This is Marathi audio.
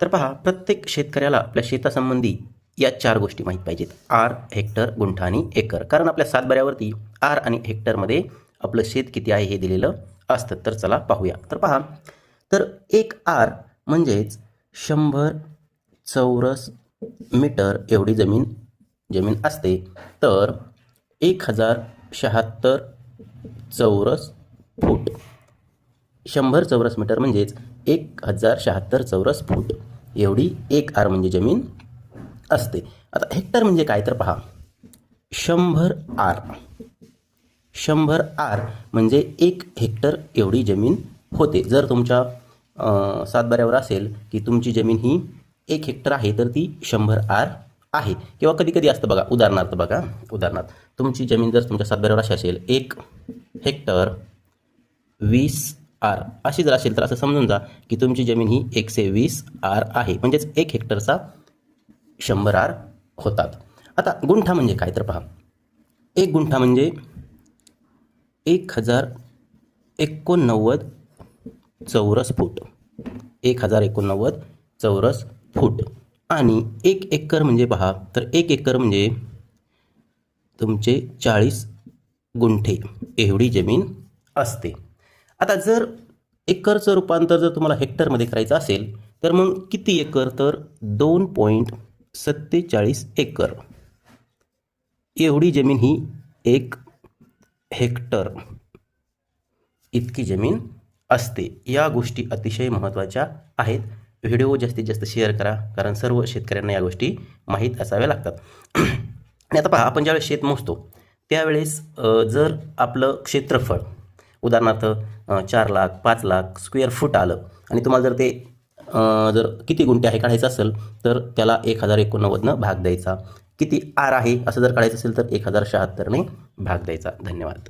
तर पहा प्रत्येक शेतकऱ्याला आपल्या शेतासंबंधी या चार गोष्टी माहीत पाहिजेत. आर हेक्टर गुंठा आणि एकर. कारण आपल्या सातबाऱ्यावरती आर आणि हेक्टरमध्ये आपलं शेत किती आहे हे दिलेलं असतं. तर चला पाहूया. तर पहा तर एक आर म्हणजेच शंभर चौरस मीटर एवढी जमीन जमीन असते. तर एक हजार शहात्तर चौरस फूट. शंभर चौरस मीटर म्हणजेच एक हजार शहात्तर चौरस फूट. एवढी एक आर म्हणजे जमीन असते. आता हेक्टर म्हणजे काय तर पहा. शंभर आर. शंभर आर म्हणजे एक हेक्टर एवढी जमीन होते. जर तुमच्या सातबाऱ्यावर असेल की तुमची जमीन ही एक हेक्टर आहे तर ती शंभर आर आहे. किंवा कधी कधी असतं बघा उदाहरणार्थ बघा उदाहरणार्थ. तुमची जमीन जर तुमच्या सातबाऱ्यावर अशी असेल एक हेक्टर वीस आर. अशी जर असेल तर असं समजून जा की तुमची जमीन ही एकशे वीस आर आहे. म्हणजेच एक हेक्टरचा शंभर आर होतात. आता गुंठा म्हणजे काय तर पहा. एक गुंठा म्हणजे एक हजार एकोणनव्वद चौरस फूट. एक हजार एकोणनव्वद चौरस फूट. आणि एक एकर म्हणजे पहा तर एक एकर म्हणजे तुमचे चाळीस गुंठे एवढी जमीन असते. आता जर एकरचं रूपांतर जर तुम्हाला हेक्टरमध्ये करायचं असेल तर मग किती एकर? तर दोन पॉईंट सत्तेचाळीस एकर. एवढी जमीन ही एक हेक्टर. इतकी जमीन असते. या गोष्टी अतिशय महत्त्वाच्या आहेत. व्हिडिओ जास्तीत जास्त शेअर करा कारण सर्व शेतकऱ्यांना या गोष्टी माहीत असाव्या लागतात. आणि आता पहा आपण ज्यावेळेस शेत मोजतो त्यावेळेस जर आपलं क्षेत्रफळ उदाहरणार्थ चार लाख पाच लाख स्क्वेअर फूट आलं. आणि तुम्हाला जर ते जर किती गुंठे आहे काढायचं असेल तर त्याला एक हजार एकोणनव्वदनं भाग द्यायचा. किती आर आहे असं जर काढायचं असेल तर एक हजार शहात्तरने भाग द्यायचा. धन्यवाद.